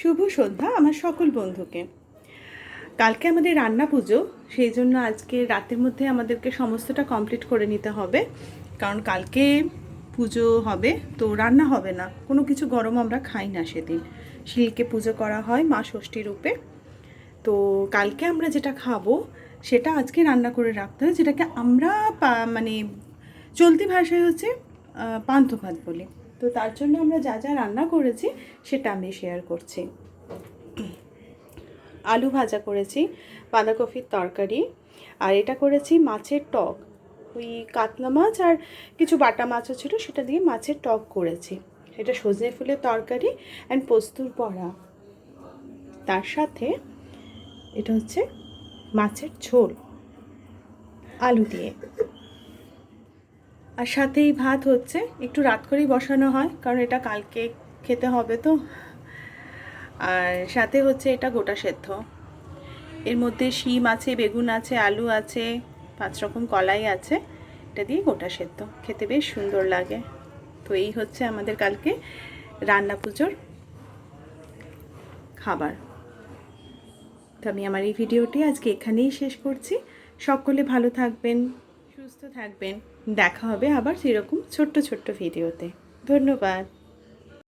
শুভ সন্ধ্যা আমার সকল বন্ধুকে। কালকে আমাদের রান্না পুজো, সেই জন্য আজকে রাতের মধ্যে আমাদেরকে সমস্তটা কমপ্লিট করে নিতে হবে। কারণ কালকে পুজো হবে, তো রান্না হবে না। কোনো কিছু গরম আমরা খাই না সেদিন। শিলকে পুজো করা হয় মা ষষ্ঠী রূপে। তো কালকে আমরা যেটা খাব, সেটা আজকে রান্না করে রাখতে হয়, যেটাকে আমরা মানে চলতি ভাষায় হচ্ছে পান্থ ভাত বলি। তো তার জন্য আমরা যা যা রান্না করেছি সেটা আমি শেয়ার করছি। আলু ভাজা করেছি, বাঁধাকপির তরকারি, আর এটা করেছি মাছের টক। ওই কাতলা মাছ আর কিছু বাটা মাছও ছিল, সেটা দিয়ে মাছের টক করেছি। এটা সজনে ফুলের তরকারি অ্যান্ড পোস্তুর বড়া। তার সাথে এটা হচ্ছে মাছের ঝোল, আলু দিয়ে। আর সাথেই ভাত হচ্ছে। একটু রাত করেই বসানো হয়, কারণ এটা কালকে খেতে হবে তো। আর সাথে হচ্ছে এটা গোটা সেদ্ধ। এর মধ্যে শিম আছে, বেগুন আছে, আলু আছে, পাঁচ রকম কলাই আছে। এটা দিয়ে গোটা সেদ্ধ। খেতে বেশ সুন্দর লাগে। তো এই হচ্ছে আমাদের কালকে রান্না পুজোর খাবার। তো আমি আমার এই ভিডিওটি আজকে এখানেই শেষ করছি। সকলে ভালো থাকবেন। সুস্থ থাকবেন দেখা হবে আবার সেরকম ছোট্ট ছোট্ট ভিডিওতে। ধন্যবাদ।